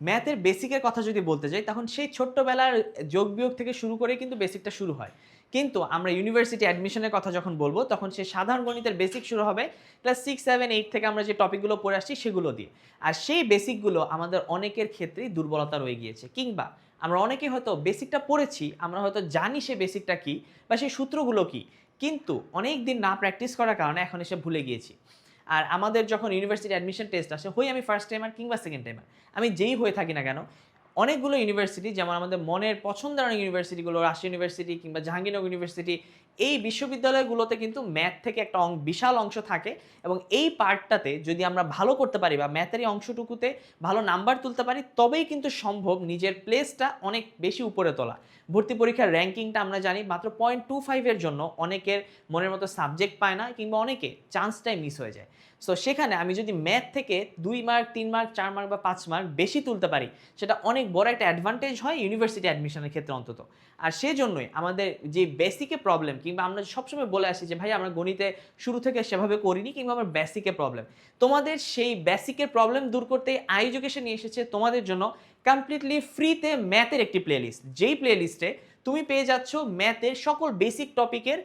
ম্যাথের বেসিকের কথা যদি বলতে যাই, তখন সেই ছোট্টবেলার যোগ বিয়োগ থেকে শুরু করে কিন্তু বেসিকটা শুরু হয়। কিন্তু আমরা ইউনিভার্সিটি অ্যাডমিশনের কথা যখন বলব, তখন সে সাধারণ গণিতের বেসিক শুরু হবে, ক্লাস সিক্স সেভেন এইট থেকে আমরা যে টপিকগুলো পড়ে আসছি সেগুলো দিয়ে। আর সেই বেসিকগুলো আমাদের অনেকের ক্ষেত্রেই দুর্বলতা রয়ে গিয়েছে। কিংবা আমরা অনেকে হয়তো বেসিকটা পড়েছি, আমরা হয়তো জানি সে বেসিকটা কি বা সেই সূত্রগুলো কি। কিন্তু অনেক দিন না প্র্যাকটিস করার কারণে এখন এসে ভুলে গিয়েছি। আর আমাদের যখন ইউনিভার্সিটি অ্যাডমিশন টেস্ট আসে, হই আমি ফার্স্ট টাইমার কিংবা সেকেন্ড টাইমার আমি যেই হয়ে থাকি না কেন অনেকগুলো ইউনিভার্সিটি যেমন আমাদের মনের পছন্দের অনেক ইউনিভার্সিটিগুলো রাজশাহী ইউনিভার্সিটি কিংবা জাহাঙ্গীরনগর ইউনিভার্সিটি এই বিশ্ববিদ্যালয়গুলোতে কিন্তু ম্যাথ থেকে একটা অং- বিশাল অংশ থাকে এবং এই পার্টটাতে যদি আমরা ভালো করতে পারি বা ম্যাথের এই অংশটুকুতে ভালো নাম্বার তুলতে পারি, তবেই কিন্তু সম্ভব নিজের প্লেসটা অনেক বেশি উপরে তোলা। ভর্তি পরীক্ষার র্যাঙ্কিংটা আমরা জানি মাত্র পয়েন্ট টু ফাইভের জন্য অনেকের মনের মতো সাবজেক্ট পায় না কিংবা অনেকে চান্সটাই মিস হয়ে যায়। সো সেখানে আমি যদি ম্যাথ থেকে দুই মার্ক তিন মার্ক চার মার্ক বা পাঁচ মার্ক বেশি তুলতে পারি, সেটা অনেক বড় একটা অ্যাডভান্টেজ হয় ইউনিভার্সিটি অ্যাডমিশনের ক্ষেত্রে অন্তত। আর সেজন্যই আমাদের যে বেসিকে প্রবলেম কিংবা আমরা সবসময় বলে আসি যে, ভাই, আমরা গণিতে শুরু থেকে সেভাবে করিনি, কিংবা আমার বেসিকে প্রবলেম তোমাদের সেই বেসিকের প্রবলেম দূর করতে আই এডুকেশন নিয়ে এসেছে তোমাদের জন্য কমপ্লিটলি ফ্রিতে ম্যাথের একটি প্লেলিস্ট যেই প্লেলিস্টে তুমি পেয়ে যাচ্ছ ম্যাথের সকল বেসিক টপিকের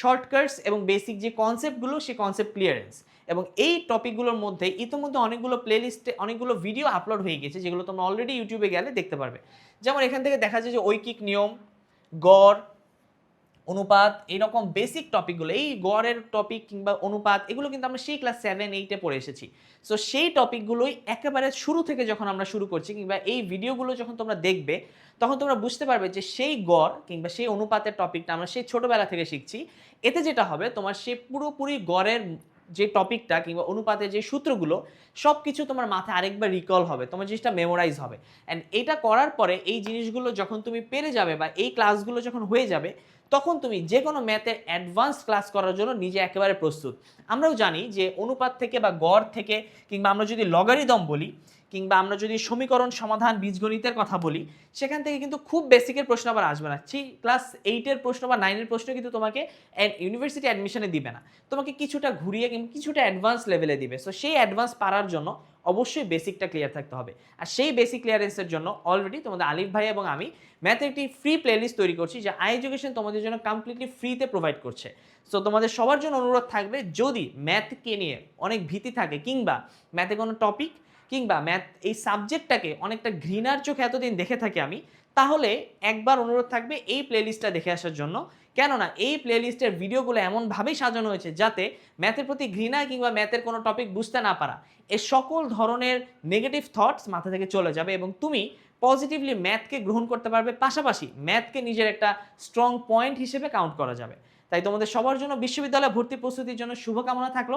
শর্টকাটস এবং বেসিক যে কনসেপ্টগুলো সেই কনসেপ্ট ক্লিয়ারেন্স এবং এই টপিকগুলোর মধ্যে ইতিমধ্যে অনেকগুলো প্লেলিস্টে অনেকগুলো ভিডিও আপলোড হয়ে গেছে, যেগুলো তোমরা অলরেডি ইউটিউবে গেলে দেখতে পারবে। যেমন এখান থেকে দেখা যায় যে ঐকিক নিয়ম, গড়, অনুপাত এইরকম বেসিক টপিকগুলো এই গড়ের টপিক কিংবা অনুপাত, এগুলো কিন্তু আমরা সেই ক্লাস সেভেন এইটে পড়ে এসেছি। সো সেই টপিকগুলোই একেবারে শুরু থেকে যখন আমরা শুরু করছি কিংবা এই ভিডিওগুলো যখন তোমরা দেখবে, তখন তোমরা বুঝতে পারবে যে সেই গড় কিংবা সেই অনুপাতের টপিকটা আমরা সেই ছোটোবেলা থেকে শিখছি। এতে যেটা হবে, তোমার সেই পুরোপুরি গড়ের যে টপিকটা কিংবা অনুপাতের যে সূত্রগুলো সব কিছু তোমার মাথায় আরেকবার রিকল হবে, তোমার জিনিসটা মেমোরাইজ হবে। অ্যান্ড এটা করার পরে এই জিনিসগুলো যখন তুমি পেরে যাবে বা এই ক্লাসগুলো যখন হয়ে যাবে, তখন তুমি যে কোনো ম্যাথের অ্যাডভান্স ক্লাস করার জন্য নিজে একেবারে প্রস্তুত। আমরাও জানি যে অনুপাত থেকে বা গড় থেকে কিংবা আমরা যদি লগারিদম বলি, কিংবা আমরা যদি সমীকরণ সমাধান বীজগণিতের কথা বলি, সেখান থেকে কিন্তু খুব বেসিকের প্রশ্ন আবার আসবে না। সেই ক্লাস এইটের প্রশ্ন বা নাইনের প্রশ্ন কিন্তু তোমাকে ইউনিভার্সিটি অ্যাডমিশনে দিবে না। তোমাকে কিছুটা ঘুরিয়ে কিংবা কিছুটা অ্যাডভান্স লেভেলে দিবে। সো সেই অ্যাডভান্স পারার জন্য অবশ্যই বেসিকটা ক্লিয়ার থাকতে হবে। আর সেই বেসিক ক্লিয়ারেন্সের জন্য অলরেডি তোমাদের আলিফ ভাই এবং আমি ম্যাথের একটি ফ্রি প্লেলিস্ট তৈরি করছি যা আই এডুকেশন তোমাদের জন্য কমপ্লিটলি ফ্রিতে প্রোভাইড করছে। সো তোমাদের সবার জন্য অনুরোধ থাকবে, যদি ম্যাথকে নিয়ে অনেক ভীতি থাকে কিংবা ম্যাথে কোনো টপিক কিংবা ম্যাথ এই সাবজেক্টটাকে অনেকটা ঘৃণার চোখে এতদিন দেখে থাকি আমি, তাহলে একবার অনুরোধ থাকবে এই প্লেলিস্টটা দেখে আসার জন্য। কেননা এই প্লেলিস্টের ভিডিওগুলো এমনভাবেই সাজানো হয়েছে যাতে ম্যাথের প্রতি ঘৃণা কিংবা ম্যাথের কোনো টপিক বুঝতে না পারা। এ সকল ধরনের নেগেটিভ থটস মাথা থেকে চলে যাবে এবং তুমি পজিটিভলি ম্যাথকে গ্রহণ করতে পারবে, পাশাপাশি ম্যাথকে নিজের একটা স্ট্রং পয়েন্ট হিসেবে কাউন্ট করা যাবে। তাই তোমাদের সবার জন্য বিশ্ববিদ্যালয়ে ভর্তি প্রস্তুতির জন্য শুভকামনা থাকল।